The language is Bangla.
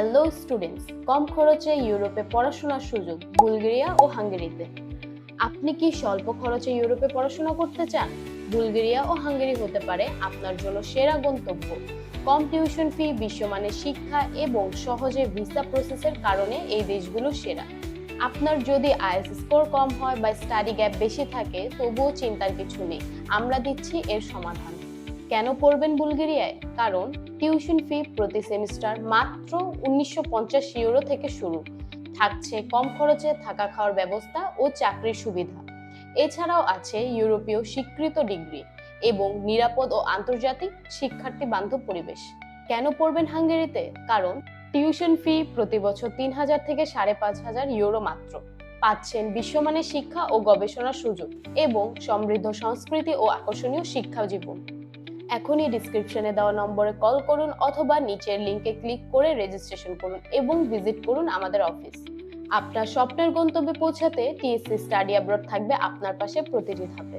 হ্যালো স্টুডেন্টস কম খরচে ইউরোপে পড়াশোনার সুযোগ বুলগেরিয়া ও হাঙ্গেরিতে। আপনি কি স্বল্প খরচে ইউরোপে পড়াশোনা করতে চান? বুলগেরিয়া ও হাঙ্গেরি হতে পারে আপনার জন্য সেরা গন্তব্য। কম টিউশন ফি, বিশ্বমানের শিক্ষা এবং সহজে ভিসা প্রসেসের কারণে এই দেশগুলো সেরা। আপনার যদি আইএলস স্কোর কম হয় বা স্টাডি গ্যাপ বেশি থাকে, তবুও চিন্তার কিছু নেই। আমরা দিচ্ছি এর সমাধান। কেন পড়বেন বুলগেরিয়ায়? কারণ টিউশন ফি প্রতি সেমিস্টার মাত্র উনিশশো পঞ্চাশ ইউরো থেকে শুরু। থাকছে কম খরচে থাকা খাওয়ার ব্যবস্থা ও চাকরির সুবিধা। এছাড়াও আছে ইউরোপীয় স্বীকৃত ডিগ্রি এবং নিরাপদ ও আন্তর্জাতিক শিক্ষার্থী বান্ধব পরিবেশ। কেন পড়বেন হাঙ্গেরিতে? কারণ টিউশন ফি প্রতি বছর তিন হাজার থেকে সাড়ে পাঁচ হাজার ইউরো মাত্র। পাচ্ছেন বিশ্বমানের শিক্ষা ও গবেষণার সুযোগ এবং সমৃদ্ধ সংস্কৃতি ও আকর্ষণীয় শিক্ষা জীবন এখনই ডিসক্রিপশনে দেওয়া নম্বরে কল করুন অথবা নিচের লিংকে ক্লিক করে রেজিস্ট্রেশন করুন এবং ভিজিট করুন আমাদের অফিস আপনার স্বপ্নের গন্তব্যে পৌঁছাতে টিএসসি স্টাডি অ্যাব্রড থাকবে আপনার পাশে প্রতিটি ধাপে